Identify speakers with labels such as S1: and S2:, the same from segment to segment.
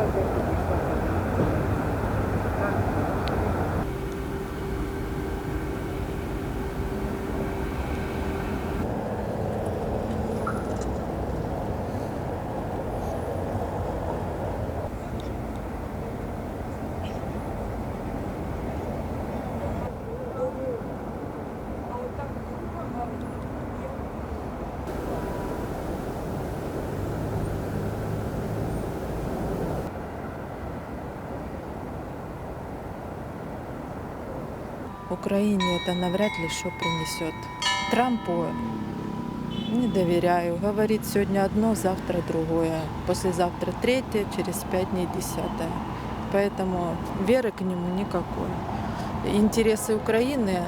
S1: Okay. Украине это навряд ли что принесет. Трампу не доверяю. Говорит сегодня одно, завтра другое. Послезавтра третье, через пять дней десятое. Поэтому веры к нему никакой. Интересы Украины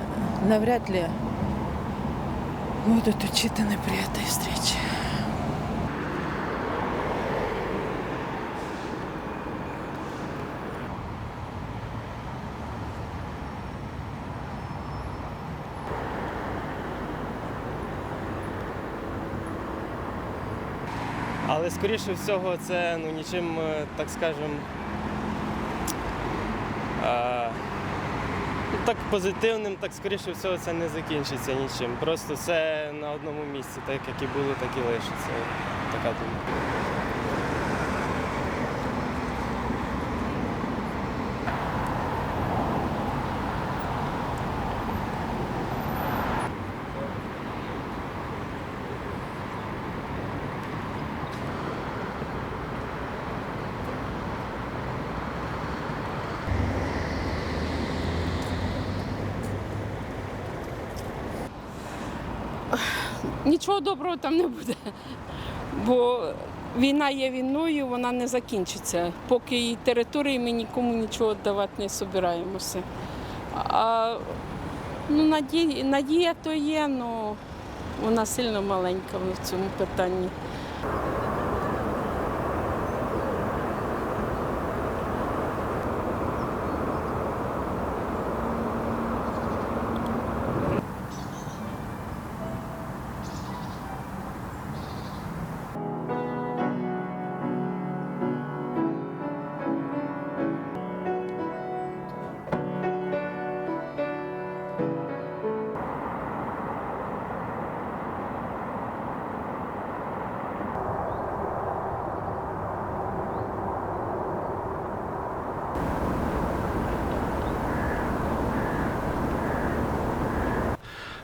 S1: навряд ли будут учитаны при этой встрече.
S2: Але скоріше всього це ну, нічим, е, так скажем, е, так позитивним, так скоріше всього це не закінчиться нічим. Просто все на одному місці, так як і було, так і лишиться. Така думка.
S3: Нічого доброго там не буде. Бо війна є війною, вона не закінчиться. Поки її території ми нікому нічого давати не збираємося. А ну, надія, надія то є, але вона сильно маленька в цьому питанні.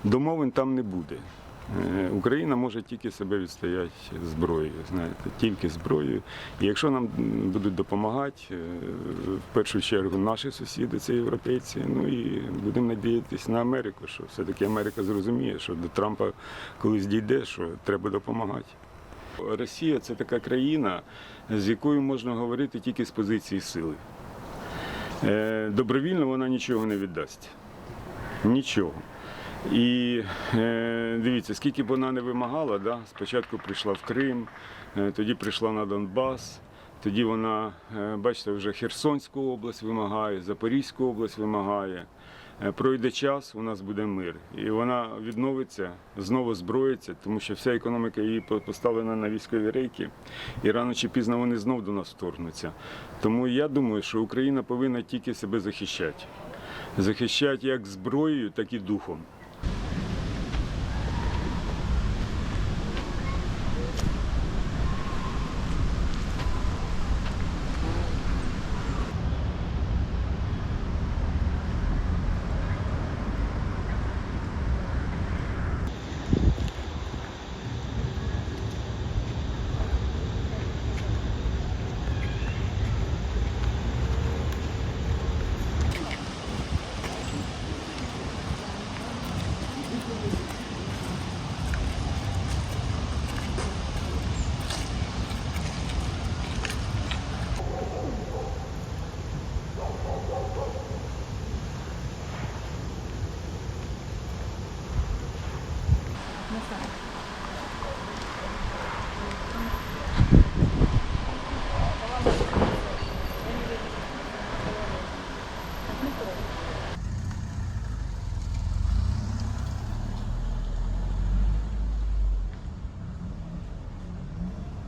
S4: Домовин там не буде. Е, Україна може тільки себе відстояти зброєю, знаєте, тільки зброєю. І якщо нам будуть допомагати, е, в першу чергу наші сусіди, це європейці, ну і будемо надіятися на Америку, що все-таки Америка зрозуміє, що до Трампа колись дійде, що треба допомагати. Росія це така країна, з якою можна говорити тільки з позиції сили. Е, Добровільно вона нічого не віддасть. Нічого. І е, дивіться, скільки б вона не вимагала, да? спочатку прийшла в Крим, е, тоді прийшла на Донбас, тоді вона, е, бачите, вже Херсонську область вимагає, Запорізьку область вимагає. Е, Пройде час, у нас буде мир. І вона відновиться, знову зброїться, тому що вся економіка її поставлена на військові рейки, і рано чи пізно вони знов до нас вторгнуться. Тому я думаю, що Україна повинна тільки себе захищати. Захищати як зброєю, так і духом.